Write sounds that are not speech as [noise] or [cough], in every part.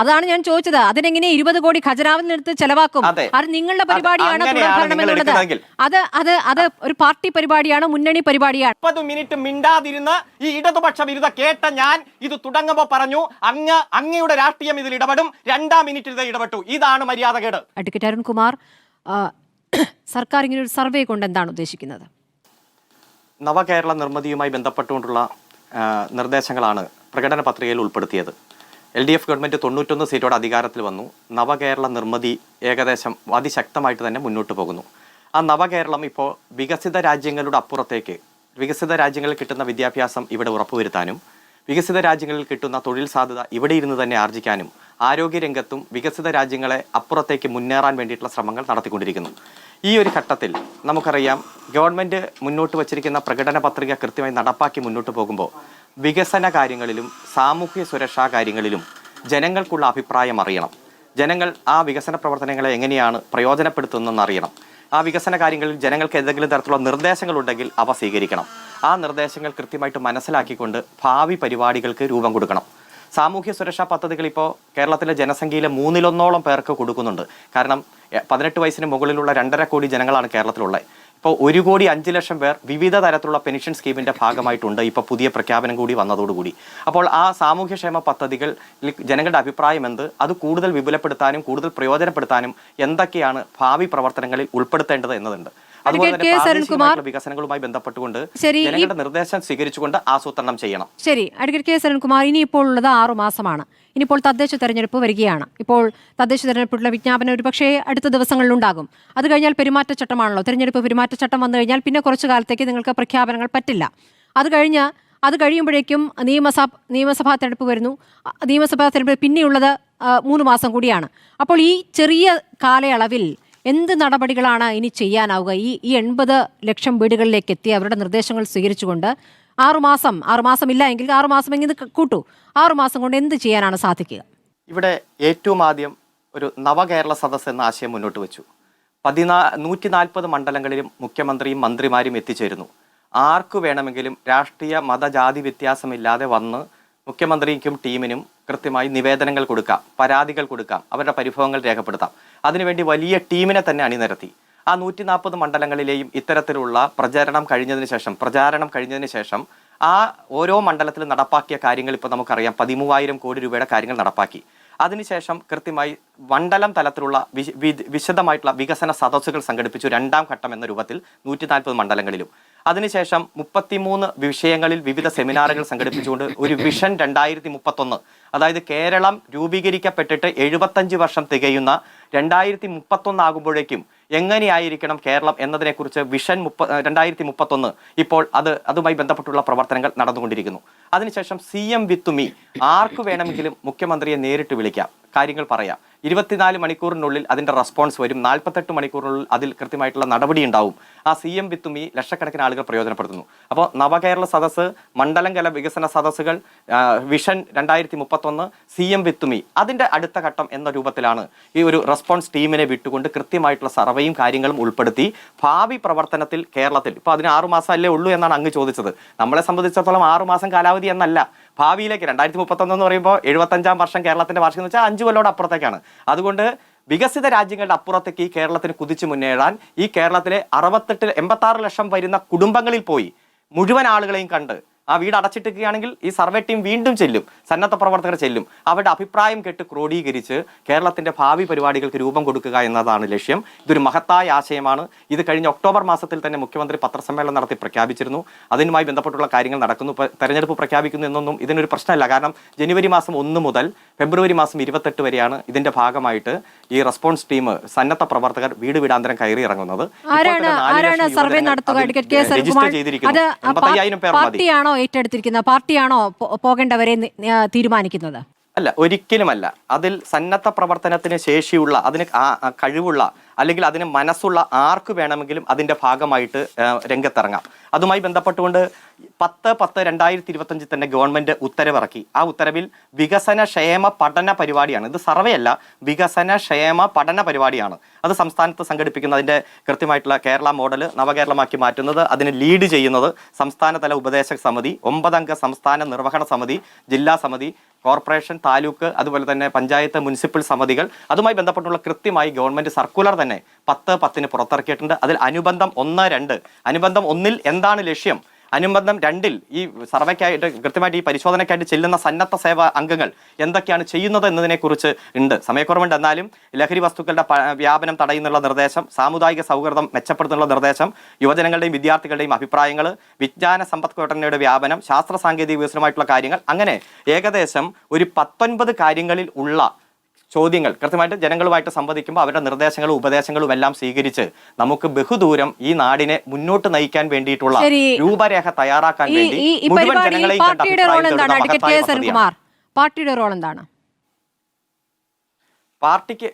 അതാണ് ഞാൻ ചോദിച്ചത്. അതിനെങ്ങനെ ഇരുപത് കോടി ഖജനാവിൽ നിന്ന് ചെലവാക്കും? അതെ. നിങ്ങളുടെ പരിപാടിയാണ് അങ്ങനെയാണ് തുടർഭരണം എന്നുള്ളത്. അത് അത് അത് ഒരു പാർട്ടി പരിപാടിയാണ് മുന്നണി പരിപാടിയാണ്. മുപ്പത് മിനിറ്റ് മിണ്ടാതിരുന്ന് ഈ ഇടതുപക്ഷ വിരുദ്ധ കേട്ട ഞാൻ ഇത് തുടങ്ങുമ്പോ പറഞ്ഞു അങ്ങ് അങ്ങയുടെ രാഷ്ട്രീയം ഇതിൽ ഇടപെടും രണ്ടാം മിനിറ്റ് ഇത് ഇടപെട്ടു. ഇതാണ് മര്യാദകേട് അഡ്വക്കേറ്റ് അരുൺകുമാർ സർക്കാർ ഇങ്ങനെ ഒരു സർവേ കൊണ്ട് എന്താണ് ഉദ്ദേശിക്കുന്നത്? നവകേരള നിർമ്മിതിയുമായി ബന്ധപ്പെട്ടുകൊണ്ടുള്ള നിർദ്ദേശങ്ങളാണ് പ്രകടന പത്രികയിൽ ഉൾപ്പെടുത്തിയത്. എൽ ഡി എഫ് ഗവൺമെന്റ് തൊണ്ണൂറ്റൊന്ന് സീറ്റോടെ അധികാരത്തിൽ വന്നു. നവകേരള നിർമ്മിതി ഏകദേശം അതിശക്തമായിട്ട് തന്നെ മുന്നോട്ട് പോകുന്നു. ആ നവകേരളം ഇപ്പോൾ വികസിത രാജ്യങ്ങളുടെ അപ്പുറത്തേക്ക് വികസിത രാജ്യങ്ങളിൽ കിട്ടുന്ന വിദ്യാഭ്യാസം ഇവിടെ ഉറപ്പുവരുത്താനും വികസിത രാജ്യങ്ങളിൽ കിട്ടുന്ന തൊഴിൽ സാധ്യത ഇവിടെ ഇരുന്ന് തന്നെ ആർജിക്കാനും ആരോഗ്യരംഗത്തും വികസിത രാജ്യങ്ങളെ അപ്പുറത്തേക്ക് മുന്നേറാൻ വേണ്ടിയിട്ടുള്ള ശ്രമങ്ങൾ നടത്തിക്കൊണ്ടിരിക്കുന്നു. ഈ ഒരു ഘട്ടത്തിൽ നമുക്കറിയാം ഗവൺമെന്റ് മുന്നോട്ട് വച്ചിരിക്കുന്ന പ്രകടന പത്രിക കൃത്യമായി നടപ്പാക്കി മുന്നോട്ട് പോകുമ്പോൾ വികസന കാര്യങ്ങളിലും സാമൂഹ്യ സുരക്ഷാ കാര്യങ്ങളിലും ജനങ്ങൾക്കുള്ള അഭിപ്രായം അറിയണം. ജനങ്ങൾ ആ വികസന പ്രവർത്തനങ്ങളെ എങ്ങനെയാണ് പ്രയോജനപ്പെടുത്തുന്നതെന്ന് അറിയണം ആ വികസന കാര്യങ്ങളിൽ ജനങ്ങൾക്ക് എന്തെങ്കിലും തരത്തിലുള്ള നിർദ്ദേശങ്ങൾ ഉണ്ടെങ്കിൽ അവ സ്വീകരിക്കണം. ആ നിർദ്ദേശങ്ങൾ കൃത്യമായിട്ട് മനസ്സിലാക്കിക്കൊണ്ട് ഭാവി പരിപാടികൾക്ക് രൂപം കൊടുക്കണം. സാമൂഹ്യ സുരക്ഷാ പദ്ധതികൾ ഇപ്പോൾ കേരളത്തിലെ ജനസംഖ്യയിലെ മൂന്നിലൊന്നോളം പേർക്ക് കൊടുക്കുന്നുണ്ട്. കാരണം പതിനെട്ട് വയസ്സിന് മുകളിലുള്ള രണ്ടര കോടി ജനങ്ങളാണ് കേരളത്തിലുള്ളത്. ഇപ്പോൾ ഒരു കോടി അഞ്ച് ലക്ഷം പേർ വിവിധ തരത്തിലുള്ള പെൻഷൻ സ്കീമിന്റെ ഭാഗമായിട്ടുണ്ട്. ഇപ്പോൾ പുതിയ പ്രഖ്യാപനം കൂടി വന്നതോടുകൂടി. അപ്പോൾ ആ സാമൂഹ്യക്ഷേമ പദ്ധതികൾ ജനങ്ങളുടെ അഭിപ്രായം എന്ത്? അത് കൂടുതൽ വിപുലപ്പെടുത്താനും കൂടുതൽ പ്രയോജനപ്പെടുത്താനും എന്തൊക്കെയാണ് ഭാവി പ്രവർത്തനങ്ങളിൽ ഉൾപ്പെടുത്തേണ്ടത് എന്നതുണ്ട്. അതുപോലെ തന്നെ വികസനങ്ങളുമായി ബന്ധപ്പെട്ടുകൊണ്ട് ജനങ്ങളുടെ നിർദ്ദേശം സ്വീകരിച്ചുകൊണ്ട് ആസൂത്രണം ചെയ്യണം. ശരി അഡ്വക്കേറ്റ് കെ സരൺകുമാർ ഇനിയിപ്പോൾ ഉള്ളത് ആറു മാസമാണ്. ഇനിയിപ്പോൾ തദ്ദേശ തെരഞ്ഞെടുപ്പ് വരികയാണ്. ഇപ്പോൾ തദ്ദേശ തെരഞ്ഞെടുപ്പിലുള്ള വിജ്ഞാപനം ഒരുപക്ഷേ അടുത്ത ദിവസങ്ങളിൽ ഉണ്ടാകും. അത് കഴിഞ്ഞാൽ പെരുമാറ്റച്ചട്ടമാണല്ലോ. തെരഞ്ഞെടുപ്പ് പെരുമാറ്റച്ചട്ടം വന്നു കഴിഞ്ഞാൽ പിന്നെ കുറച്ചു കാലത്തേക്ക് നിങ്ങൾക്ക് പ്രഖ്യാപനങ്ങൾ പറ്റില്ല. അത് കഴിഞ്ഞ് അത് കഴിയുമ്പോഴേക്കും നിയമസഭ നിയമസഭാ തെരഞ്ഞെടുപ്പ് വരുന്നു. നിയമസഭാ തെരഞ്ഞെടുപ്പ് പിന്നെയുള്ളത് മൂന്ന് മാസം കൂടിയാണ്. അപ്പോൾ ഈ ചെറിയ കാലയളവിൽ എന്ത് നടപടികളാണ് ഇനി ചെയ്യാനാവുക? ഈ ഈ എൺപത് ലക്ഷം വീടുകളിലേക്ക് എത്തി അവരുടെ നിർദ്ദേശങ്ങൾ സ്വീകരിച്ചുകൊണ്ട് ആറുമാസം ആറുമാസം ഇല്ല എങ്കിൽ ആറുമാസം എങ്കിൽ കൂട്ടൂ. ആറുമാസം കൊണ്ട് എന്ത് ചെയ്യാനാണ് സാധിക്കുക? ഇവിടെ ഏറ്റവും ആദ്യം ഒരു നവകേരള സദസ് എന്ന ആശയം മുന്നോട്ട് വെച്ചു. പതിനാ നൂറ്റി നാൽപ്പത് മണ്ഡലങ്ങളിലും മുഖ്യമന്ത്രിയും മന്ത്രിമാരും എത്തിച്ചേരുന്നു. ആർക്കു വേണമെങ്കിലും രാഷ്ട്രീയ മതജാതി വ്യത്യാസമില്ലാതെ വന്ന് മുഖ്യമന്ത്രിക്കും ടീമിനും കൃത്യമായി നിവേദനങ്ങൾ കൊടുക്കാം പരാതികൾ കൊടുക്കാം അവരുടെ പരിഭവങ്ങൾ രേഖപ്പെടുത്താം. അതിനുവേണ്ടി വലിയ ടീമിനെ തന്നെ അണിനിരത്തി. ആ നൂറ്റി നാൽപ്പത് മണ്ഡലങ്ങളിലെയും ഇത്തരത്തിലുള്ള പ്രചരണം കഴിഞ്ഞതിന് ശേഷം പ്രചാരണം കഴിഞ്ഞതിന് ശേഷം ആ ഓരോ മണ്ഡലത്തിലും നടപ്പാക്കിയ കാര്യങ്ങൾ ഇപ്പോൾ നമുക്കറിയാം. പതിമൂവായിരം കോടി രൂപയുടെ കാര്യങ്ങൾ നടപ്പാക്കി. അതിനുശേഷം കൃത്യമായി മണ്ഡലം തലത്തിലുള്ള വിശദമായിട്ടുള്ള വികസന സദസ്സുകൾ സംഘടിപ്പിച്ചു. രണ്ടാം ഘട്ടം എന്ന രൂപത്തിൽ നൂറ്റി നാൽപ്പത് മണ്ഡലങ്ങളിലും. അതിനുശേഷം മുപ്പത്തിമൂന്ന് വിഷയങ്ങളിൽ വിവിധ സെമിനാറുകൾ സംഘടിപ്പിച്ചുകൊണ്ട് ഒരു വിഷൻ രണ്ടായിരത്തി മുപ്പത്തൊന്ന് അതായത് കേരളം രൂപീകരിക്കപ്പെട്ടിട്ട് എഴുപത്തഞ്ച് വർഷം തികയുന്ന രണ്ടായിരത്തി മുപ്പത്തൊന്ന് ആകുമ്പോഴേക്കും എങ്ങനെയായിരിക്കണം കേരളം എന്നതിനെക്കുറിച്ച് വിഷൻ മുപ്പ രണ്ടായിരത്തി മുപ്പത്തൊന്ന് ഇപ്പോൾ അത് അതുമായി ബന്ധപ്പെട്ടുള്ള പ്രവർത്തനങ്ങൾ നടന്നുകൊണ്ടിരിക്കുന്നു. അതിനുശേഷം സി എം വിത്തുമി ആർക്ക് വേണമെങ്കിലും മുഖ്യമന്ത്രിയെ നേരിട്ട് വിളിക്കാം. കാര്യങ്ങൾ പറയാം. ഇരുപത്തിനാല് മണിക്കൂറിനുള്ളിൽ അതിന്റെ റെസ്പോൺസ് വരും. നാൽപ്പത്തെട്ട് മണിക്കൂറിനുള്ളിൽ അതിൽ കൃത്യമായിട്ടുള്ള നടപടി ഉണ്ടാവും. ആ സി എം വിത്ത് മീ ലക്ഷക്കണക്കിന് ആളുകൾ പ്രയോജനപ്പെടുത്തുന്നു. അപ്പോൾ നവകേരള സദസ്സ് മണ്ഡലം കല വികസന സദസ്സുകൾ വിഷൻ രണ്ടായിരത്തി മുപ്പത്തൊന്ന് സി എം വിത്ത് മീ അതിന്റെ അടുത്ത ഘട്ടം എന്ന രൂപത്തിലാണ് ഈ ഒരു റെസ്പോൺസ് ടീമിനെ വിട്ടുകൊണ്ട് കൃത്യമായിട്ടുള്ള സർവേയും കാര്യങ്ങളും ഉൾപ്പെടുത്തി ഭാവി പ്രവർത്തനത്തിൽ കേരളത്തിൽ. ഇപ്പോൾ അതിന് ആറുമാസം അല്ലേ ഉള്ളൂ എന്നാണ് അങ്ങ് ചോദിച്ചത്. നമ്മളെ സംബന്ധിച്ചിടത്തോളം ആറുമാസം കാലാവധി എന്നല്ല. ഭാവിയിലേക്ക് രണ്ടായിരത്തി മുപ്പത്തൊന്ന് എന്ന് പറയുമ്പോൾ എഴുപത്തഞ്ചാം വർഷം കേരളത്തിന്റെ വാർഷികം എന്ന് വെച്ചാൽ അഞ്ചു കൊല്ലോട് അപ്പുറത്തേക്കാണ്. അതുകൊണ്ട് വികസിത രാജ്യങ്ങളുടെ അപ്പുറത്തേക്ക് ഈ കേരളത്തിന് കുതിച്ചു മുന്നേറാൻ ഈ കേരളത്തിലെ അറുപത്തെട്ട് എൺപത്തി ലക്ഷം വരുന്ന കുടുംബങ്ങളിൽ പോയി മുഴുവൻ ആളുകളെയും കണ്ട് ആ വീട് അടച്ചിട്ടിരിക്കുകയാണെങ്കിൽ ഈ സർവേ ടീം വീണ്ടും ചെല്ലും സന്നദ്ധ പ്രവർത്തകർ ചെല്ലും. അവരുടെ അഭിപ്രായം കേട്ട് ക്രോഡീകരിച്ച് കേരളത്തിന്റെ ഭാവി പരിപാടികൾക്ക് രൂപം കൊടുക്കുക എന്നതാണ് ലക്ഷ്യം. ഇതൊരു മഹത്തായ ആശയമാണ്. ഇത് കഴിഞ്ഞ ഒക്ടോബർ മാസത്തിൽ തന്നെ മുഖ്യമന്ത്രി പത്രസമ്മേളനം നടത്തി പ്രഖ്യാപിച്ചിരുന്നു. അതിനുമായി ബന്ധപ്പെട്ടുള്ള കാര്യങ്ങൾ നടക്കുന്നു. തെരഞ്ഞെടുപ്പ് പ്രഖ്യാപിക്കുന്നു എന്നൊന്നും ഇതിനൊരു പ്രശ്നമല്ല. കാരണം ജനുവരി മാസം ഒന്ന് മുതൽ ഫെബ്രുവരി മാസം ഇരുപത്തെട്ട് വരെയാണ് ഇതിന്റെ ഭാഗമായിട്ട് ഈ റെസ്പോൺസ് ടീം സന്നദ്ധ പ്രവർത്തകർ വീട് വീടാന്തരം കയറി ഇറങ്ങുന്നത്. സർവേ നടത്തുക? രജിസ്റ്റർ ചെയ്തിരിക്കുന്നു. പേർ പാർട്ടിയാണോ ഏറ്റെടുത്തിരിക്കുന്നത്? പാർട്ടിയാണോ പോകേണ്ടവരെ തീരുമാനിക്കുന്നത്? അല്ല ഒരിക്കലുമല്ല. അതിൽ സന്നദ്ധ പ്രവർത്തനത്തിന് ശേഷിയുള്ള അതിന് കഴിവുള്ള അല്ലെങ്കിൽ അതിന് മനസ്സുള്ള ആർക്ക് വേണമെങ്കിലും അതിന്റെ ഭാഗമായിട്ട് രംഗത്തിറങ്ങാം. അതുമായി ബന്ധപ്പെട്ടുകൊണ്ട് പത്ത് പത്ത് രണ്ടായിരത്തി ഇരുപത്തഞ്ചിൽ തന്നെ ഗവൺമെന്റ് ഉത്തരവിറക്കി. ആ ഉത്തരവിൽ വികസന ക്ഷേമ പഠന പരിപാടിയാണ്. ഇത് സർവേ അല്ല വികസന ക്ഷേമ പഠന പരിപാടിയാണ്. അത് സംസ്ഥാനത്ത് സംഘടിപ്പിക്കുന്നതിന്റെ കൃത്യമായിട്ടുള്ള കേരള മോഡൽ നവകേരളമാക്കി മാറ്റുന്നത് അതിന് ലീഡ് ചെയ്യുന്നത് സംസ്ഥാനതല ഉപദേശക സമിതി ഒമ്പതംഗ സംസ്ഥാന നിർവഹണ സമിതി ജില്ലാ സമിതി കോർപ്പറേഷൻ താലൂക്ക് അതുപോലെ തന്നെ പഞ്ചായത്ത് മുനിസിപ്പൽ സമിതികൾ. അതുമായി ബന്ധപ്പെട്ടുള്ള കൃത്യമായി ഗവൺമെന്റ് സർക്കുലർ തന്നെ പത്ത് പത്തിന് പുറത്തിറക്കിയിട്ടുണ്ട്. അതിൽ അനുബന്ധം ഒന്ന് രണ്ട്. അനുബന്ധം ഒന്നിൽ എന്താണ് ലക്ഷ്യം? അനുബന്ധം രണ്ടിൽ ഈ സർവേക്കായിട്ട് കൃത്യമായിട്ട് ഈ പരിശോധനയ്ക്കായിട്ട് ചെല്ലുന്ന സന്നദ്ധ സേവ അംഗങ്ങൾ എന്തൊക്കെയാണ് ചെയ്യുന്നത് എന്നതിനെക്കുറിച്ച് ഉണ്ട്. സമയക്കുറവുണ്ട് എന്നാലും ലഹരി വസ്തുക്കളുടെ വ്യാപനം തടയുന്നുള്ള നിർദ്ദേശം സാമുദായിക സൗഹൃദം മെച്ചപ്പെടുത്തുന്നുള്ള നിർദ്ദേശം യുവജനങ്ങളുടെയും വിദ്യാർത്ഥികളുടെയും അഭിപ്രായങ്ങൾ വിജ്ഞാന സമ്പദ്ഘടനയുടെ വ്യാപനം ശാസ്ത്ര സാങ്കേതിക വികസനമായിട്ടുള്ള കാര്യങ്ങൾ അങ്ങനെ ഏകദേശം ഒരു പത്തൊൻപത് കാര്യങ്ങളിൽ ഉള്ള ചോദ്യങ്ങൾ കൃത്യമായിട്ട് ജനങ്ങളുമായിട്ട് സംവദിക്കുമ്പോൾ അവരുടെ നിർദ്ദേശങ്ങളും ഉപദേശങ്ങളും എല്ലാം സ്വീകരിച്ച് നമുക്ക് ബഹുദൂരം ഈ നാടിനെ മുന്നോട്ട് നയിക്കാൻ വേണ്ടിയിട്ടുള്ള രൂപരേഖ തയ്യാറാക്കാൻ വേണ്ടി മുഴുവൻ ജനങ്ങളെയും പാർട്ടിയുടെ റോൾ എന്താണ്? പാർട്ടിയുടെ റോൾ പാർട്ടിക്ക്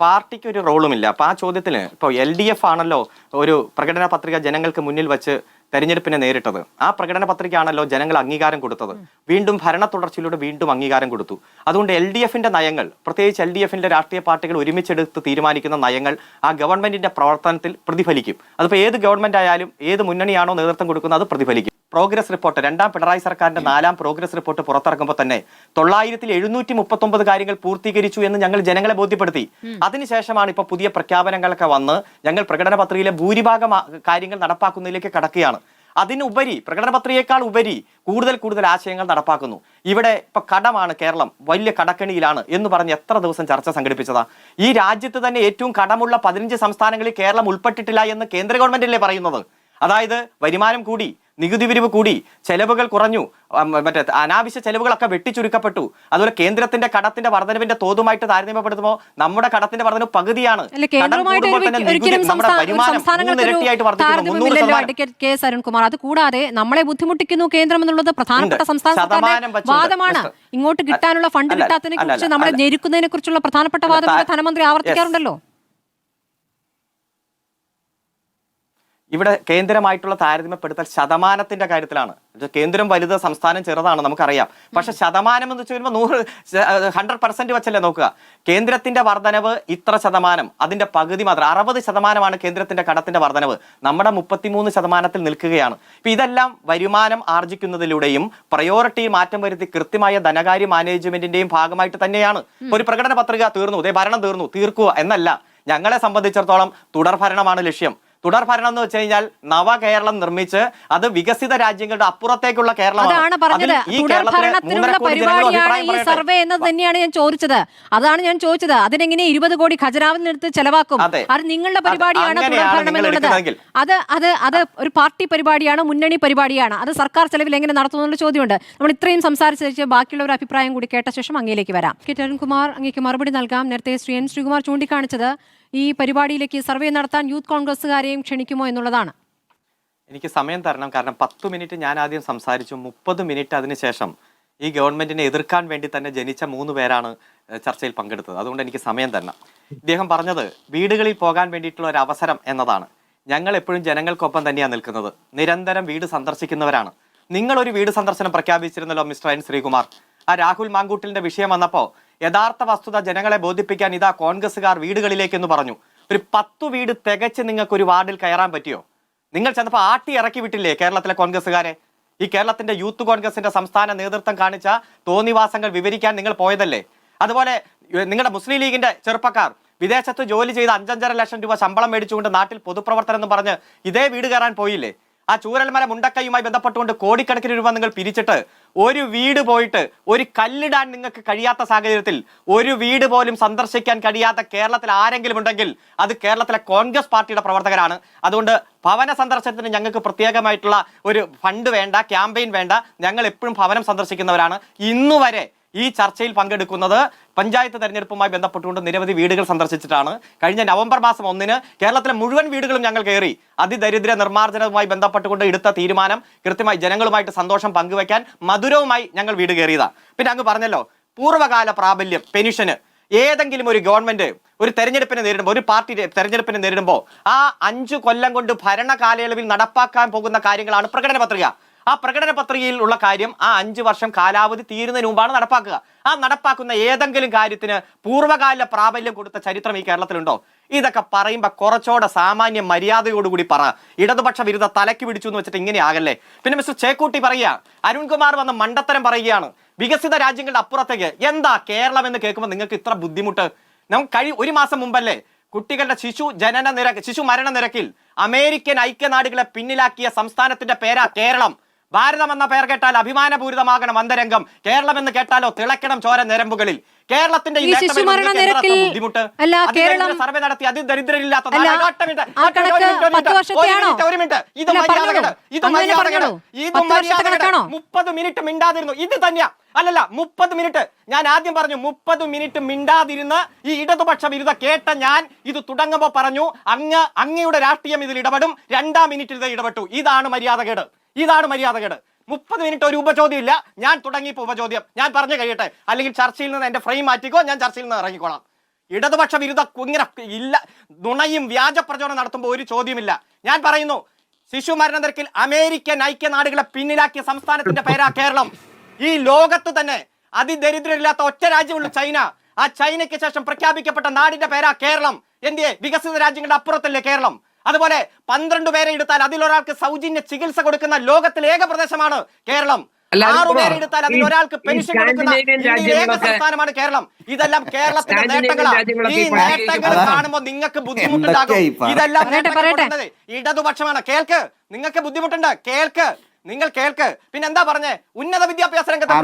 പാർട്ടിക്ക് ഒരു റോളുമില്ല. അപ്പൊ ആ ചോദ്യത്തിന് ഇപ്പോൾ എൽ ഡി എഫ് ആണല്ലോ ഒരു പ്രകടന പത്രിക ജനങ്ങൾക്ക് മുന്നിൽ വെച്ച് തെരഞ്ഞെടുപ്പിനെ നേരിട്ടത്. ആ പ്രകടന പത്രികയാണല്ലോ ജനങ്ങൾ അംഗീകാരം കൊടുത്തത്. വീണ്ടും ഭരണ തുടർച്ചയിലൂടെ വീണ്ടും അംഗീകാരം കൊടുത്തു. അതുകൊണ്ട് എൽ ഡി എഫിന്റെ നയങ്ങൾ പ്രത്യേകിച്ച് എൽ ഡി എഫിന്റെ രാഷ്ട്രീയ പാർട്ടികൾ ഒരുമിച്ചെടുത്ത് തീരുമാനിക്കുന്ന നയങ്ങൾ ആ ഗവൺമെന്റിന്റെ പ്രവർത്തനത്തിൽ പ്രതിഫലിക്കും. അതിപ്പോൾ ഏത് ഗവൺമെന്റ് ആയാലും ഏത് മുന്നണിയാണോ നേതൃത്വം കൊടുക്കുന്നത് അത് പ്രതിഫലിക്കും. Progress report. രണ്ടാം പിണറായി സർക്കാരിന്റെ നാലാം പ്രോഗ്രസ് റിപ്പോർട്ട് പുറത്തിറങ്ങുമ്പോൾ തന്നെ തൊള്ളായിരത്തിൽ എഴുന്നൂറ്റി മുപ്പത്തൊമ്പത് കാര്യങ്ങൾ പൂർത്തീകരിച്ചു എന്ന് ഞങ്ങൾ ജനങ്ങളെ ബോധ്യപ്പെടുത്തി. അതിനുശേഷമാണ് ഇപ്പൊ പുതിയ പ്രഖ്യാപനങ്ങളൊക്കെ വന്ന് ഞങ്ങൾ പ്രകടന പത്രികയിലെ ഭൂരിഭാഗം കാര്യങ്ങൾ നടപ്പാക്കുന്നതിലേക്ക് കടക്കുകയാണ്. അതിനുപരി പ്രകടന പത്രികയേക്കാൾ ഉപരി കൂടുതൽ കൂടുതൽ ആശയങ്ങൾ നടപ്പാക്കുന്നു. ഇവിടെ ഇപ്പൊ കടമാണ് കേരളം. വലിയ കടക്കണിയിലാണ് എന്ന് പറഞ്ഞ് എത്ര ദിവസം ചർച്ച സംഘടിപ്പിച്ചതാ. ഈ രാജ്യത്ത് തന്നെ ഏറ്റവും കടമുള്ള പതിനഞ്ച് സംസ്ഥാനങ്ങളിൽ കേരളം ഉൾപ്പെട്ടിട്ടില്ല എന്ന് കേന്ദ്ര ഗവൺമെന്റ് അല്ലേ പറയുന്നത്? അതായത് വരുമാനം കൂടി നികുതി പിരിവ് കൂടി ചെലവുകൾ കുറഞ്ഞു. മറ്റേ അനാവശ്യ ചെലവുകളൊക്കെ വെട്ടിച്ചുരുക്കപ്പെട്ടു. അതുപോലെ കേന്ദ്രത്തിന്റെ കടത്തിന്റെ വർധനവിന്റെ തോതുമായിട്ട് താരതമ്യപ്പെടുത്തുമ്പോൾ നമ്മുടെ കടത്തിന്റെ വർധന പകുതിയാണ്. കെ അരുൺകുമാർ അത് കൂടാതെ നമ്മളെ ബുദ്ധിമുട്ടിക്കുന്നു കേന്ദ്രം എന്നുള്ളത് പ്രധാനപ്പെട്ട. സംസ്ഥാന. വാദമാണ്. ഇങ്ങോട്ട് കിട്ടാനുള്ള ഫണ്ട് കിട്ടാത്തതിനെ കുറിച്ച് നമ്മളെ. ഞെരുക്കുന്നതിനെ കുറിച്ചുള്ള പ്രധാനപ്പെട്ട വാദം ധനമന്ത്രി ആവർത്തിക്കാറുണ്ടല്ലോ. ഇവിടെ കേന്ദ്രമായിട്ടുള്ള താരതമ്യപ്പെടുത്തൽ ശതമാനത്തിന്റെ കാര്യത്തിലാണ്. കേന്ദ്രം വലുത് സംസ്ഥാനം ചെറുതാണ് നമുക്കറിയാം. പക്ഷെ ശതമാനം എന്ന് വെച്ച് വരുമ്പോൾ നൂറ് ഹൺഡ്രഡ് പെർസെന്റ് വെച്ചല്ലേ നോക്കുക. കേന്ദ്രത്തിന്റെ വർധനവ് ഇത്ര ശതമാനം അതിന്റെ പകുതി മാത്രം അറുപത് ശതമാനമാണ് കേന്ദ്രത്തിന്റെ കടത്തിന്റെ വർധനവ്. നമ്മുടെ മുപ്പത്തിമൂന്ന് ശതമാനത്തിൽ നിൽക്കുകയാണ്. ഇപ്പൊ ഇതെല്ലാം വരുമാനം ആർജിക്കുന്നതിലൂടെയും പ്രയോറിറ്റി മാറ്റം വരുത്തി കൃത്യമായ ധനകാര്യ മാനേജ്മെന്റിന്റെയും ഭാഗമായിട്ട് തന്നെയാണ്. ഒരു പ്രകടന പത്രിക തീർന്നു ഇതേ ഭരണം തീർന്നു തീർക്കുക എന്നല്ല. ഞങ്ങളെ സംബന്ധിച്ചിടത്തോളം തുടർ ഭരണമാണ് ലക്ഷ്യം. തുടർ ഭരണം എന്ന് വെച്ച് കഴിഞ്ഞാൽ നവകേരളം നിർമ്മിച്ച് അത് വികസിത രാജ്യങ്ങളുടെ അപ്പുറത്തേക്കുള്ള കേരളമാണ്. പറഞ്ഞത്. ഈ തുടർ ഭരണത്തിനുള്ള പരിപാടിയാണ് ഈ സർവേ എന്നത് തന്നെയാണ് ഞാൻ ചോദിച്ചത്. അതാണ് ഞാൻ ചോദിച്ചത്. അതിനെങ്ങനെ ഇരുപത് കോടി ഖജനാവിൽ നിന്ന് ചെലവാക്കും? അതെ. നിങ്ങളുടെ പരിപാടിയാണ് തുടർ അങ്ങനെയാണ് ഭരണം എന്നുള്ളത്. അത് അത് അത് ഒരു പാർട്ടി പരിപാടിയാണ് മുന്നണി പരിപാടിയാണ്. അത് സർക്കാർ ചെലവിൽ എങ്ങനെ നടത്തുന്നുള്ള ചോദ്യമുണ്ട്. നമ്മൾ ഇത്രയും സംസാരിച്ച് ബാക്കിയുള്ളവരുടെ അഭിപ്രായം കൂടി കേട്ട ശേഷം അങ്ങയിലേക്ക് വരാം. കെ. അരുൺകുമാർ അങ്ങേക്ക് മറുപടി നൽകാം. നേരത്തെ ശ്രീ. എൻ. ശ്രീകുമാർ ചൂണ്ടിക്കാണിച്ചത് ഈ പരിപാടിയിലേക്ക് സർവേ നടത്താൻ യൂത്ത് കോൺഗ്രസുകാരെയും ക്ഷണിക്കുമോ എന്നുള്ളതാണ്. എനിക്ക് സമയം തരണം. കാരണം പത്ത് മിനിറ്റ് ഞാൻ ആദ്യം സംസാരിച്ചു. മുപ്പത് മിനിറ്റ് അതിനുശേഷം ഈ ഗവൺമെന്റിനെ എതിർക്കാൻ വേണ്ടി തന്നെ ജനിച്ച മൂന്ന് പേരാണ് ചർച്ചയിൽ പങ്കെടുത്തത്. അതുകൊണ്ട് എനിക്ക് സമയം തരണം. ഇദ്ദേഹം പറഞ്ഞത് വീടുകളിൽ പോകാൻ വേണ്ടിയിട്ടുള്ള ഒരു അവസരം എന്നതാണ്. ഞങ്ങൾ എപ്പോഴും ജനങ്ങൾക്കൊപ്പം തന്നെയാണ് നിൽക്കുന്നത്. നിരന്തരം വീട് സന്ദർശിക്കുന്നവരാണ്. നിങ്ങൾ ഒരു വീട് സന്ദർശനം പ്രഖ്യാപിച്ചിരുന്നല്ലോ മിസ്റ്റർ എൻ ശ്രീകുമാർ. ആ രാഹുൽ മാങ്കൂട്ടിലിന്റെ വിഷയം വന്നപ്പോ യഥാർത്ഥ വസ്തുത ജനങ്ങളെ ബോധിപ്പിക്കാൻ ഇതാ കോൺഗ്രസ്സുകാർ വീടുകളിലേക്ക് എന്ന് പറഞ്ഞു. ഒരു പത്തു വീട് തികച്ച് നിങ്ങൾക്ക് ഒരു വാർഡിൽ കയറാൻ പറ്റിയോ? നിങ്ങൾ ചെന്നപ്പോൾ ആട്ടി ഇറക്കി വിട്ടില്ലേ കേരളത്തിലെ കോൺഗ്രസ്സുകാരെ? ഈ കേരളത്തിന്റെ യൂത്ത് കോൺഗ്രസിന്റെ സംസ്ഥാന നേതൃത്വം കാണിച്ച തോന്നിവാസങ്ങൾ വിവരിക്കാൻ നിങ്ങൾ പോയതല്ലേ? അതുപോലെ നിങ്ങളുടെ മുസ്ലിം ലീഗിന്റെ ചെറുപ്പക്കാർ വിദേശത്ത് ജോലി ചെയ്ത് അഞ്ചഞ്ചര ലക്ഷം രൂപ ശമ്പളം മേടിച്ചുകൊണ്ട് നാട്ടിൽ പൊതുപ്രവർത്തനം എന്ന് പറഞ്ഞ് ഇതേ വീട് കയറാൻ പോയില്ലേ? ആ ചൂരൽമല മുണ്ടക്കയുമായി ബന്ധപ്പെട്ടുകൊണ്ട് കോടിക്കണക്കിന് രൂപ നിങ്ങൾ പിരിച്ചിട്ട് ഒരു വീട് പോയിട്ട് ഒരു കല്ലിടാൻ നിങ്ങൾക്ക് കഴിയാത്ത സാഹചര്യത്തിൽ ഒരു വീട് പോലും സന്ദർശിക്കാൻ കഴിയാത്ത കേരളത്തിൽ ആരെങ്കിലും ഉണ്ടെങ്കിൽ അത് കേരളത്തിലെ കോൺഗ്രസ് പാർട്ടിയുടെ പ്രവർത്തകരാണ്. അതുകൊണ്ട് ഭവന സന്ദർശനത്തിന് ഞങ്ങൾക്ക് പ്രത്യേകമായിട്ടുള്ള ഒരു ഫണ്ട് വേണ്ട ക്യാമ്പയിൻ വേണ്ട. ഞങ്ങൾ എപ്പോഴും ഭവനം സന്ദർശിക്കുന്നവരാണ്. ഇന്നുവരെ ഈ ചർച്ചയിൽ പങ്കെടുക്കുന്നത് പഞ്ചായത്ത് തെരഞ്ഞെടുപ്പുമായി ബന്ധപ്പെട്ടുകൊണ്ട് നിരവധി വീടുകൾ സന്ദർശിച്ചിട്ടാണ്. കഴിഞ്ഞ നവംബർ മാസം ഒന്നിന് കേരളത്തിലെ മുഴുവൻ വീടുകളും ഞങ്ങൾ കയറി അതിദരിദ്ര നിർമ്മാർജനവുമായി ബന്ധപ്പെട്ടുകൊണ്ട് എടുത്ത തീരുമാനം കൃത്യമായി ജനങ്ങളുമായിട്ട് സന്തോഷം പങ്കുവയ്ക്കാൻ മധുരവുമായി ഞങ്ങൾ വീട് കയറിയതാണ് പിന്നെ അങ്ങ് പറഞ്ഞല്ലോ പൂർവകാല പ്രാബല്യം പെൻഷന്. ഏതെങ്കിലും ഒരു ഗവൺമെന്റ് ഒരു തെരഞ്ഞെടുപ്പിനെ നേരിടുമ്പോൾ ഒരു പാർട്ടി തെരഞ്ഞെടുപ്പിനെ നേരിടുമ്പോൾ ആ അഞ്ചു കൊല്ലം കൊണ്ട് ഭരണ കാലയളവിൽ നടപ്പാക്കാൻ പോകുന്ന കാര്യങ്ങളാണ് പ്രകടന പത്രിക. ആ പ്രകടന പത്രികയിൽ ഉള്ള കാര്യം ആ അഞ്ച് വർഷം കാലാവധി തീരുന്നതിന് മുമ്പാണ് നടപ്പാക്കുക. ആ നടപ്പാക്കുന്ന ഏതെങ്കിലും കാര്യത്തിന് പൂർവകാല പ്രാബല്യം കൊടുത്ത ചരിത്രം ഈ കേരളത്തിലുണ്ടോ? ഇതൊക്കെ പറയുമ്പോൾ കുറച്ചുകൂടെ സാമാന്യ മര്യാദയോടുകൂടി പറ. ഇടതുപക്ഷ വിരുദ്ധ തലയ്ക്ക് പിടിച്ചു എന്ന് വെച്ചിട്ട് ഇങ്ങനെ ആകല്ലേ? പിന്നെ മിസ്റ്റർ ചേക്കൂട്ടി പറയുക അരുൺകുമാർ വന്ന മണ്ടത്തരം പറയുകയാണ്. വികസിത രാജ്യങ്ങളുടെ അപ്പുറത്തേക്ക് എന്താ കേരളം എന്ന് കേൾക്കുമ്പോൾ നിങ്ങൾക്ക് ഇത്ര ബുദ്ധിമുട്ട്? നമുക്ക് കഴി ഒരു മാസം മുമ്പല്ലേ കുട്ടികളുടെ ശിശു ജനന നിരക്ക് ശിശു മരണ നിരക്കിൽ അമേരിക്കൻ ഐക്യനാടുകളെ പിന്നിലാക്കിയ സംസ്ഥാനത്തിന്റെ പേരാ കേരളം. ഭാരതം എന്ന പേർ കേട്ടാൽ അഭിമാനപൂരിതമാകണം അന്തരംഗം. കേരളം എന്ന് കേട്ടാലോ തിളക്കണം ചോര നിരമ്പുകളിൽ കേരളത്തിന്റെ ബുദ്ധിമുട്ട്. സർവേ നടത്തി അതിദരിദ്രരില്ലാത്ത ദരിദ്രരില്ലാത്ത മിനിറ്റ്, ഒരു ഇത് ഇത് മര്യാദകേട്. മുപ്പത് മിനിറ്റ് മിണ്ടാതിരുന്നു. ഇത് തന്നെയാ. അല്ലല്ല മുപ്പത് മിനിറ്റ്. ഞാൻ ആദ്യം പറഞ്ഞു മുപ്പത് മിനിറ്റ് മിണ്ടാതിരുന്ന് ഈ ഇടതുപക്ഷ വിരുദ്ധ കേട്ട ഞാൻ ഇത് തുടങ്ങുമ്പോ പറഞ്ഞു അങ്ങ് അങ്ങയുടെ രാഷ്ട്രീയം ഇതിൽ ഇടപെടും. രണ്ടാം മിനിറ്റിൽ ഇത് ഇടപെട്ടു. ഇതാണ് മര്യാദകേട്. ഇതാണ് മര്യാദകേട്. മുപ്പത് മിനിറ്റ് ഒരു ഉപചോദ്യം ഇല്ല ഞാൻ തുടങ്ങിയപ്പോൾ ഉപചോദ്യം. ഞാൻ പറഞ്ഞു കഴിയട്ടെ. അല്ലെങ്കിൽ ചർച്ചയിൽ നിന്ന് എന്റെ ഫ്രെയിം മാറ്റിക്കോ ഞാൻ ചർച്ചയിൽ നിന്ന് ഇറങ്ങിക്കോളാം. ഇടതുപക്ഷ വിരുദ്ധ ഇങ്ങനെ ഇല്ല നുണയും വ്യാജ പ്രചോദനം നടത്തുമ്പോൾ ഒരു ചോദ്യമില്ല. ഞാൻ പറയുന്നു ശിശു മരണ നിരക്കിൽ അമേരിക്കൻ ഐക്യനാടുകളെ പിന്നിലാക്കിയ സംസ്ഥാനത്തിന്റെ പേരാ കേരളം. ഈ ലോകത്ത് തന്നെ അതിദരിദ്രരില്ലാത്ത ഒറ്റ രാജ്യമുള്ള ചൈന. ആ ചൈനയ്ക്ക് ശേഷം പ്രഖ്യാപിക്കപ്പെട്ട നാടിന്റെ പേരാ കേരളം. എന്തിയെ? വികസിത രാജ്യങ്ങളുടെ അപ്പുറത്തല്ലേ കേരളം. അതുപോലെ പന്ത്രണ്ട് പേരെ എടുത്താൽ അതിലൊരാൾക്ക് സൗജന്യ ചികിത്സ കൊടുക്കുന്ന ലോകത്തിലെ ഏക പ്രദേശമാണ് കേരളം. ആറു പേരെ എടുത്താൽ അതിൽ ഒരാൾക്ക് പെൻഷൻ കൊടുക്കുന്ന ഏക സംസ്ഥാനമാണ് കേരളം. ഇതെല്ലാം [laughs] കേരളത്തിന്റെ നേട്ടങ്ങളാണ് ഈ നേട്ടങ്ങൾ കാണുമ്പോൾ നിങ്ങൾക്ക് ബുദ്ധിമുട്ടുണ്ടാകും. ഇതെല്ലാം ഇടതുപക്ഷമാണ്. കേൾക്ക് നിങ്ങൾക്ക് ബുദ്ധിമുട്ടുണ്ട്. കേൾക്ക്. നിങ്ങൾ കേൾക്ക്. പിന്നെ എന്താ പറഞ്ഞേ? ഉന്നത വിദ്യാഭ്യാസ രംഗത്തെ?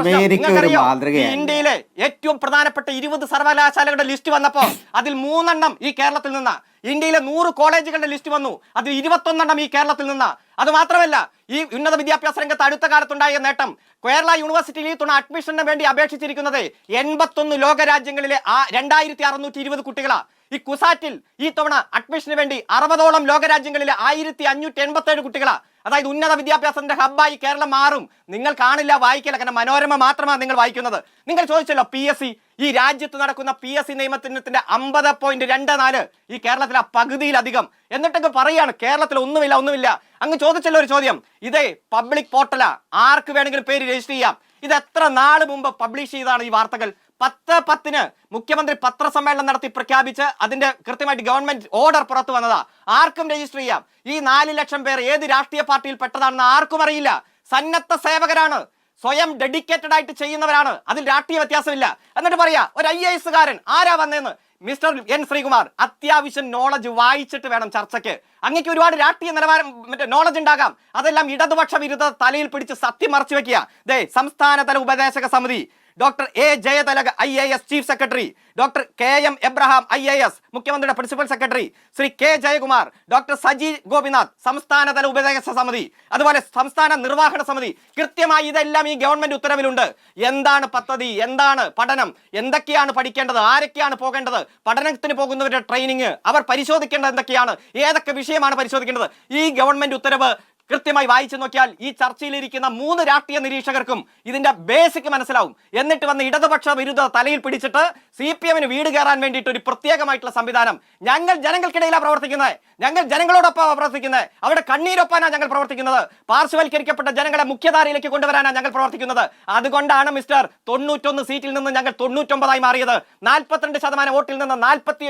ഇന്ത്യയിലെ ഏറ്റവും പ്രധാനപ്പെട്ട ഇരുപത് സർവകലാശാലകളുടെ ലിസ്റ്റ് വന്നപ്പോ അതിൽ മൂന്നെണ്ണം ഈ കേരളത്തിൽ നിന്നാ. ഇന്ത്യയിലെ നൂറ് കോളേജുകളുടെ ലിസ്റ്റ് വന്നു. അതിൽ ഇരുപത്തൊന്നെണ്ണം ഈ കേരളത്തിൽ നിന്ന്. അത് മാത്രമല്ല ഈ ഉന്നത വിദ്യാഭ്യാസ രംഗത്ത് അടുത്ത കാലത്തുണ്ടായ നേട്ടം കേരള യൂണിവേഴ്സിറ്റിയിൽ തുണ അഡ്മിഷന് വേണ്ടി അപേക്ഷിച്ചിരിക്കുന്നത് എൺപത്തൊന്ന് ലോകരാജ്യങ്ങളിലെ ആ രണ്ടായിരത്തി അറുന്നൂറ്റി ഇരുപത് കുട്ടികളാ. ഈ കുസാറ്റിൽ ഈ തവണ അഡ്മിഷന് വേണ്ടി അറുപതോളം ലോകരാജ്യങ്ങളിലെ ആയിരത്തി അഞ്ഞൂറ്റി എൺപത്തി ഏഴ് കുട്ടികളാ. അതായത് ഉന്നത വിദ്യാഭ്യാസത്തിന്റെ ഹബ്ബായി കേരളം മാറും. നിങ്ങൾ കാണില്ല വായിക്കില്ല. കാരണം മനോരമ മാത്രമാണ് നിങ്ങൾ വായിക്കുന്നത്. നിങ്ങൾ ചോദിച്ചല്ലോ പി എസ് സി ഈ രാജ്യത്ത് നടക്കുന്ന പി എസ് സി നിയമത്തിനത്തിന്റെ അമ്പത് പോയിന്റ് രണ്ട് നാല് ഈ കേരളത്തിലെ പകുതിയിലധികം. എന്നിട്ടൊക്കെ പറയാണ് കേരളത്തിൽ ഒന്നുമില്ല ഒന്നുമില്ല. അങ്ങ് ചോദിച്ചല്ലോ ഒരു ചോദ്യം. ഇതേ പബ്ലിക് പോർട്ടലാ ആർക്ക് വേണമെങ്കിലും പേര് രജിസ്റ്റർ ചെയ്യാം. ഇത് എത്ര നാൾ മുമ്പ് പബ്ലിഷ് ചെയ്താണ് ഈ വാർത്തകൾ? പത്ത് പത്തിന് മുഖ്യമന്ത്രി പത്രസമ്മേളനം നടത്തി പ്രഖ്യാപിച്ച് അതിന്റെ കൃത്യമായിട്ട് ഗവൺമെന്റ് ഓർഡർ പുറത്തു വന്നതാ. ആർക്കും രജിസ്റ്റർ ചെയ്യാം. ഈ നാല് ലക്ഷം പേർ ഏത് രാഷ്ട്രീയ പാർട്ടിയിൽ പെട്ടതാണെന്ന് ആർക്കും അറിയില്ല. സന്നദ്ധ സേവകരാണ്. സ്വയം ഡെഡിക്കേറ്റഡ് ആയിട്ട് ചെയ്യുന്നവരാണ്. അതിൽ രാഷ്ട്രീയ വ്യത്യാസമില്ല. എന്നിട്ട് പറയാ ഒരു ഐ എസ് കാരൻ ആരാ വന്നേന്ന്? Mister N Sreekumar. അത്യാവശ്യം നോളജ് വായിച്ചിട്ട് വേണം ചർച്ചയ്ക്ക്. അങ്ങേക്ക് ഒരുപാട് രാഷ്ട്രീയ നിലവാരം മറ്റേ നോളജ് ഉണ്ടാകാം. അതെല്ലാം ഇടതുപക്ഷ വിരുദ്ധ തലയിൽ പിടിച്ച് സത്യം മറച്ചു വെക്കുക. ദേ സംസ്ഥാനതല ഉപദേശക സമിതി. Doctor A Jayathilak I A S chief secretary. Doctor K M Abraham I A S മുഖ്യമന്ത്രിയുടെ principal secretary. Shri K Jayakumar doctor Saji Gopinath സംസ്ഥാനതല ഉപദേശ സമിതി. അതുപോലെ സംസ്ഥാന നിർവാഹണ സമിതി. കൃത്യമായി ഇതെല്ലാം ഈ ഗവൺമെന്റ് ഉത്തരവിലുണ്ട്. എന്താണ് പദ്ധതി? എന്താണ് പഠനം? എന്തൊക്കെയാണ് പഠിക്കേണ്ടത്? ആരൊക്കെയാണ് പോകേണ്ടത്? പഠനത്തിന് പോകുന്നവരുടെ ട്രെയിനിങ്. അവർ പരിശോധിക്കേണ്ടത് എന്തൊക്കെയാണ്? ഏതൊക്കെ വിഷയമാണ് പരിശോധിക്കേണ്ടത്? ഈ ഗവൺമെന്റ് ഉത്തരവ് കൃത്യമായി വായിച്ചു നോക്കിയാൽ ഈ ചർച്ചയിലിരിക്കുന്ന മൂന്ന് രാഷ്ട്രീയ നിരീക്ഷകർക്കും ഇതിന്റെ ബേസിക് മനസ്സിലാവും. എന്നിട്ട് വന്ന് ഇടതുപക്ഷ വിരുദ്ധ തലയിൽ പിടിച്ചിട്ട് സി പി എമ്മിന് വീട് കയറാൻ വേണ്ടിയിട്ട് ഒരു പ്രത്യേകമായിട്ടുള്ള സംവിധാനം. ഞങ്ങൾ ജനങ്ങൾക്കിടയിലാണ് പ്രവർത്തിക്കുന്നത്. ഞങ്ങൾ ജനങ്ങളോടൊപ്പം പ്രവർത്തിക്കുന്നത്. അവിടെ കണ്ണീരൊപ്പാനാണ് ഞങ്ങൾ പ്രവർത്തിക്കുന്നത്. പാർശ്വവൽക്കരിക്കപ്പെട്ട ജനങ്ങളെ മുഖ്യധാരയിലേക്ക് കൊണ്ടുവരാനാണ് ഞങ്ങൾ പ്രവർത്തിക്കുന്നത്. അതുകൊണ്ടാണ് മിസ്റ്റർ തൊണ്ണൂറ്റൊന്ന് സീറ്റിൽ നിന്ന് ഞങ്ങൾ തൊണ്ണൂറ്റൊമ്പതായി മാറിയത്. നാൽപ്പത്തിരണ്ട് ശതമാനം വോട്ടിൽ നിന്ന് നാൽപ്പത്തി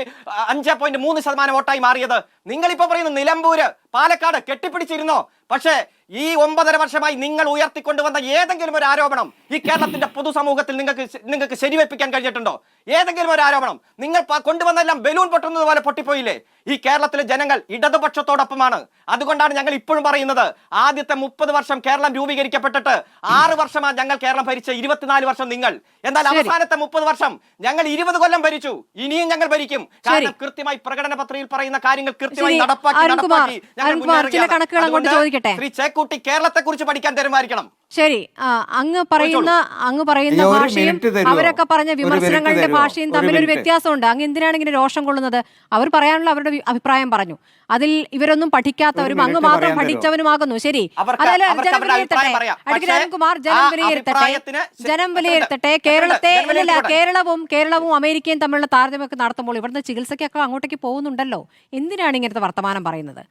അഞ്ച് പോയിന്റ് മൂന്ന് ശതമാനം വോട്ടായി മാറിയത്. നിങ്ങളിപ്പോ പറയുന്നു നിലമ്പൂര് പാലക്കാട് കെട്ടിപ്പിടിച്ചിരുന്നോ. പക്ഷേ ഈ ഒമ്പതര വർഷമായി നിങ്ങൾ ഉയർത്തിക്കൊണ്ടുവന്ന ഏതെങ്കിലും ഒരു ആരോപണം ഈ കേരളത്തിന്റെ പൊതുസമൂഹത്തിൽ നിങ്ങൾക്ക് നിങ്ങൾക്ക് ശരിവെപ്പിക്കാൻ കഴിഞ്ഞിട്ടുണ്ടോ? ഏതെങ്കിലും ഒരു ആരോപണം. നിങ്ങൾ കൊണ്ടുവന്നെല്ലാം ബലൂൺ പൊട്ടുന്നത് പോലെ പൊട്ടിപ്പോയില്ലേ? ഈ കേരളത്തിലെ ജനങ്ങൾ ഇടതുപക്ഷത്തോടൊപ്പമാണ്. അതുകൊണ്ടാണ് ഞങ്ങൾ ഇപ്പോഴും പറയുന്നത് ആദ്യത്തെ മുപ്പത് വർഷം കേരളം രൂപീകരിക്കപ്പെട്ടിട്ട് ആറ് വർഷമാണ് ഞങ്ങൾ കേരളം ഭരിച്ച ഇരുപത്തിനാല് വർഷം നിങ്ങൾ. എന്നാൽ അവസാനത്തെ മുപ്പത് വർഷം ഞങ്ങൾ ഇരുപത് കൊല്ലം ഭരിച്ചു. ഇനിയും ഞങ്ങൾ ഭരിക്കും. കാരണം കൃത്യമായി പ്രകടന പത്രികയിൽ പറയുന്ന കാര്യങ്ങൾ കൃത്യമായി നടപ്പാക്കി നടപ്പാക്കി ഞങ്ങൾ അരുൺകുമാർ, മുന്നേറുകയാണ്. അതുകൊണ്ട് ചോദിക്കട്ടെ. ശ്രീ ചേക്കോ കൂട്ടി കേരളത്തെ കുറിച്ച് പഠിക്കാൻ തരുമായിരിക്കണം. ശരി അങ്ങ് പറയുന്ന അങ്ങ് പറയുന്ന ഭാഷയും അവരൊക്കെ പറഞ്ഞ വിമർശനങ്ങളുടെ ഭാഷയും തമ്മിൽ ഒരു. വ്യത്യാസമുണ്ട്. അങ്ങ് എന്തിനാണ് ഇങ്ങനെ രോഷം കൊള്ളുന്നത്? അവർ പറയാനുള്ള അവരുടെ അഭിപ്രായം പറഞ്ഞു. അതിൽ ഇവരൊന്നും പഠിക്കാത്തവരും അങ്ങ് മാത്രം പഠിച്ചവനുമാകുന്നു. ശരി. അതായത് ജനം വിലയിരുത്തട്ടെ. ജനം വിലയിരുത്തട്ടെ. ജനം വിലയിരുത്തട്ടെ. കേരളത്തെ ഇല്ല കേരളവും കേരളവും അമേരിക്കയും തമ്മിലുള്ള താരതമ്യമൊക്കെ നടത്തുമ്പോൾ ഇവിടുന്ന് ചികിത്സയ്ക്കൊക്കെ അങ്ങോട്ടേക്ക് പോകുന്നുണ്ടല്ലോ. എന്തിനാണ് ഇങ്ങനത്തെ വർത്തമാനം പറയുന്നത്?